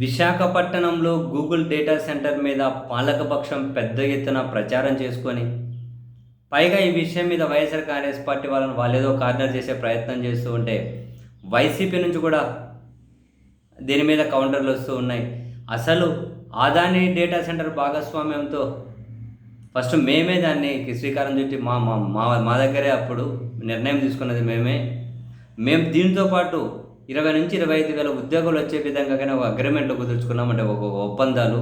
విశాఖపట్నంలో Google data centre మీద పాలకపక్షం పెద్ద ఎత్తున ప్రచారం చేసుకొని పైగా ఈ విషయం మీద వైఎస్ఆర్ కాంగ్రెస్ పార్టీ వాళ్ళని వాళ్ళేదో కార్నర్ చేసే ప్రయత్నం చేస్తూ ఉంటే వైసీపీ నుంచి కూడా దీని మీద కౌంటర్లు వస్తూ ఉన్నాయి. అసలు ఆదాని డేటా సెంటర్ భాగస్వామ్యంతో ఫస్ట్ మేమే దాన్ని శ్రీకారం చుట్టి మా మా మా మా దగ్గరే అప్పుడు నిర్ణయం తీసుకున్నది మేమే. మేము దీంతో పాటు ఇరవై నుంచి ఇరవై ఐదు వేల ఉద్యోగాలు వచ్చే విధంగా కానీ ఒక అగ్రిమెంట్లు కుదుర్చుకున్నాం అంటే ఒక ఒప్పందాలు.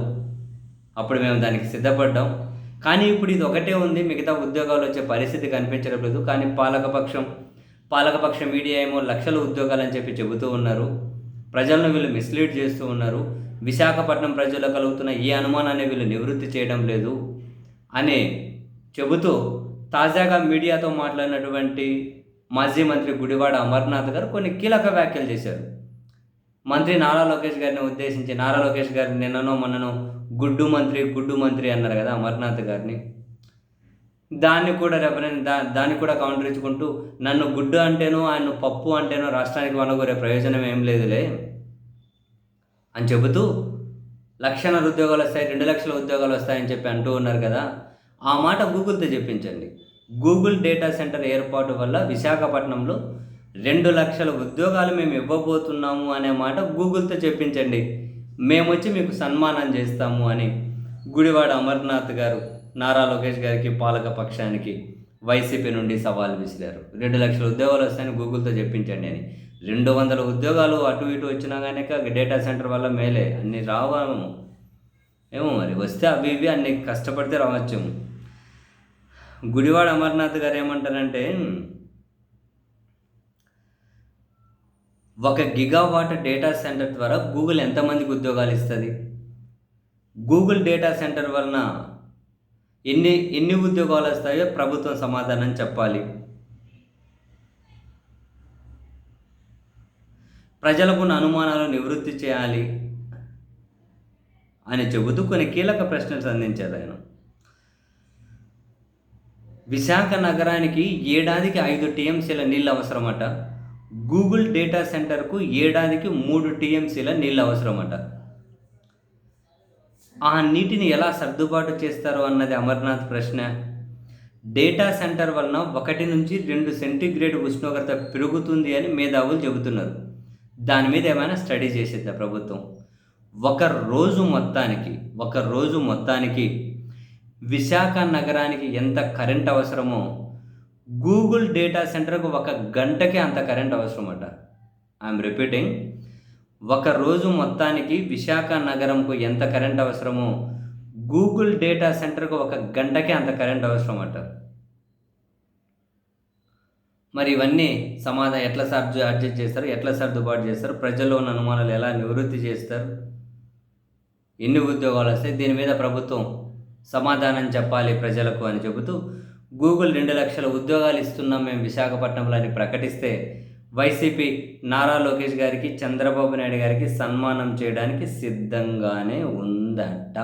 అప్పుడు మేము దానికి సిద్ధపడ్డాం. కానీ ఇప్పుడు ఇది ఒకటే ఉంది. మిగతా ఉద్యోగాలు వచ్చే పరిస్థితి కనిపించడం లేదు. కానీ పాలకపక్షం పాలకపక్షం మీడియా ఏమో లక్షల ఉద్యోగాలు అని చెప్పి చెబుతూ ఉన్నారు. ప్రజలను వీళ్ళు మిస్లీడ్ చేస్తూ ఉన్నారు. విశాఖపట్నం ప్రజలు కలుగుతున్న ఈ అనుమానాన్ని వీళ్ళు నివృత్తి చేయడం లేదు అని చెబుతూ తాజాగా మీడియాతో మాట్లాడినటువంటి మాజీ మంత్రి గుడివాడ అమర్నాథ్ గారు కొన్ని కీలక వ్యాఖ్యలు చేశారు. మంత్రి నారా లోకేష్ గారిని ఉద్దేశించి నారా లోకేష్ గారిని నిన్ననో మొన్ననో గుడ్డు మంత్రి గుడ్డు మంత్రి అన్నారు కదా అమర్నాథ్ గారిని. దాన్ని కూడా రెఫరెన్స్ దా దాన్ని కూడా కౌంటర్ ఇచ్చుకుంటూ నన్ను గుడ్డు అంటేనో ఆయన పప్పు అంటేనో రాష్ట్రానికి వనగోరే ప్రయోజనం ఏం లేదులే అని చెబుతూ లక్షన్నర ఉద్యోగాలు వస్తాయి రెండు లక్షల ఉద్యోగాలు వస్తాయని చెప్పి అంటూ ఉన్నారు కదా ఆ మాట గూగుల్తో చెప్పించండి. గూగుల్ డేటా సెంటర్ ఏర్పాటు వల్ల విశాఖపట్నంలో రెండు లక్షల ఉద్యోగాలు మేము ఇవ్వబోతున్నాము అనే మాట గూగుల్తో చెప్పించండి. మేము వచ్చి మీకు సన్మానం చేస్తాము అని గుడివాడ అమర్నాథ్ గారు నారా లోకేష్ గారికి పాలక పక్షానికి వైసీపీ నుండి సవాల్ విసిరారు. రెండు లక్షల ఉద్యోగాలు వస్తాయని గూగుల్తో చెప్పించండి అని. రెండు వందల ఉద్యోగాలు అటు ఇటు వచ్చినా కానీ డేటా సెంటర్ వల్ల మేలే. అన్ని రావాము ఏమో మరి? వస్తే అవి ఇవి అన్ని కష్టపడితే రావచ్చు గుడివాడ అమర్నాథ్ గారు ఏమంటారంటే ఒక గిగావాట్ డేటా సెంటర్ ద్వారా గూగుల్ ఎంతమందికి ఉద్యోగాలు ఇస్తుంది? గూగుల్ డేటా సెంటర్ వలన ఎన్ని ఎన్ని ఉద్యోగాలు వస్తాయో ప్రభుత్వం సమాధానం చెప్పాలి. ప్రజలకున్న అనుమానాలు నివృత్తి చేయాలి అని చెబుతూ కొన్ని కీలక ప్రశ్నలు సంధించారు ఆయన. విశాఖ నగరానికి ఏడాదికి ఐదు టీఎంసీల నీళ్ళు అవసరమట. గూగుల్ డేటా సెంటర్కు ఏడాదికి మూడు టీఎంసీల నీళ్ళు అవసరమట. ఆ నీటిని ఎలా సర్దుబాటు చేస్తారు అన్నది అమర్నాథ్ ప్రశ్న. డేటా సెంటర్ వలన ఒకటి నుంచి రెండు సెంటీగ్రేడ్ ఉష్ణోగ్రత పెరుగుతుంది అని మేధావులు చెబుతున్నారు. దాని మీద ఏమైనా స్టడీ చేసిద్దా ప్రభుత్వం? ఒక రోజు మొత్తానికి ఒక రోజు మొత్తానికి విశాఖ నగరానికి ఎంత కరెంట్ అవసరమో గూగుల్ డేటా సెంటర్కు ఒక గంటకే అంత కరెంట్ అవసరమట. ఐఎమ్ రిపీటింగ్ ఒక రోజు మొత్తానికి విశాఖ నగరంకు ఎంత కరెంట్ అవసరమో గూగుల్ డేటా సెంటర్కు ఒక గంటకే అంత కరెంట్ అవసరమట. మరి ఇవన్నీ సమాధానం ఎట్లా సార్ అడ్జస్ట్ చేస్తారు? ఎట్లా సర్దుబాటు చేస్తారు? ప్రజల్లో ఉన్న అనుమానాలు ఎలా నివృత్తి చేస్తారు? ఎన్ని ఉద్యోగాలు వస్తాయి? దీని మీద ప్రభుత్వం సమాధానం చెప్పాలి ప్రజలకు అని చెబుతూ గూగుల్ రెండు లక్షల ఉద్యోగాలు ఇస్తున్నాం మేము విశాఖపట్నంలో అని ప్రకటిస్తే వైసీపీ నారా లోకేష్ గారికి చంద్రబాబు నాయుడు గారికి సన్మానం చేయడానికి సిద్ధంగానే ఉందట.